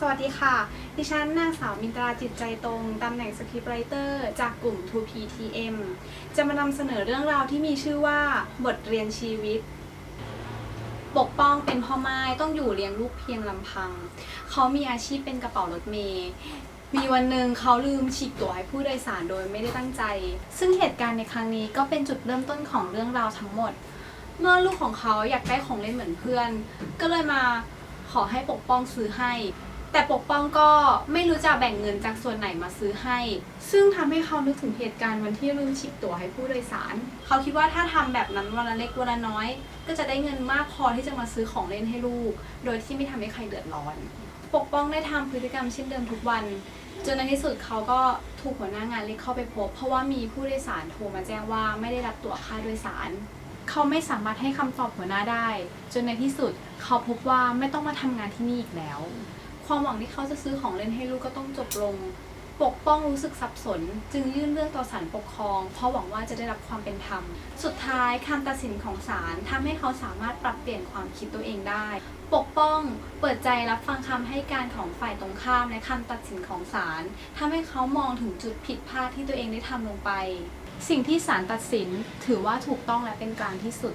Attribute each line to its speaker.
Speaker 1: สวัสดีค่ะ ดิฉันนางสาวมินตราจิตใจตรง ตำแหน่งสคริปต์ไรเตอร์จากกลุ่ม 2PTM จะมานำเสนอเรื่องราวที่มีชื่อว่า บทเรียนชีวิต ปกป้องเป็นพ่อไม้ต้องอยู่เลี้ยงลูกเพียงลำพัง เขามีอาชีพเป็นกระเป๋ารถเมย์มีวันหนึ่งเขาลืมฉีกตั๋วให้ผู้โดยสารโดยไม่ได้ตั้งใจ ซึ่งเหตุการณ์ในครั้งนี้ก็เป็นจุดเริ่มต้นของเรื่องราวทั้งหมด เมื่อลูกของเขาอยากได้ของเล่นเหมือนเพื่อน ก็เลยมาขอให้ปกป้องซื้อให้ แต่ปกป้องก็ไม่รู้จะแบ่งเงินจากส่วนไหนมาซื้อให้ ซึ่งทำให้เขานึกถึงเหตุการณ์วันที่ลืมฉีกตั๋วให้ผู้โดยสาร เขาคิดว่าถ้าทำแบบนั้นวันละเล็กวันละน้อย ก็จะได้เงินมากพอที่จะมาซื้อของเล่นให้ลูก โดยที่ไม่ทำให้ใครเดือดร้อน ปกป้องได้ทำพฤติกรรมเช่นเดิมทุกวัน จนในที่สุดเขาก็ถูกหัวหน้างานเรียกเข้าไปพบ เพราะว่ามีผู้โดยสารโทรมาแจ้งว่าไม่ได้รับตั๋วค่าโดยสาร เขาไม่สามารถให้คำตอบหัวหน้าได้ จนในที่สุดเขาพบว่าไม่ต้องมาทำงานที่นี่อีกแล้ว ความหวังที่เขาจะซื้อของเล่นให้ลูกก็ต้องจบลง ปกป้องรู้สึกสับสน จึงยื่นเรื่องต่อศาลปกครอง เพราะหวังว่าจะได้รับความเป็นธรรม สุดท้ายคำตัดสินของศาลทำให้เขาสามารถปรับเปลี่ยนความคิดตัวเองได้ ปกป้องเปิดใจรับฟังคำให้การของฝ่ายตรงข้ามและคำตัดสินของศาลทำให้เขามองถึงจุดผิดพลาดที่ตัวเองได้ทำลงไป สิ่งที่ศาลตัดสินถือว่าถูกต้องและเป็นกลางที่สุด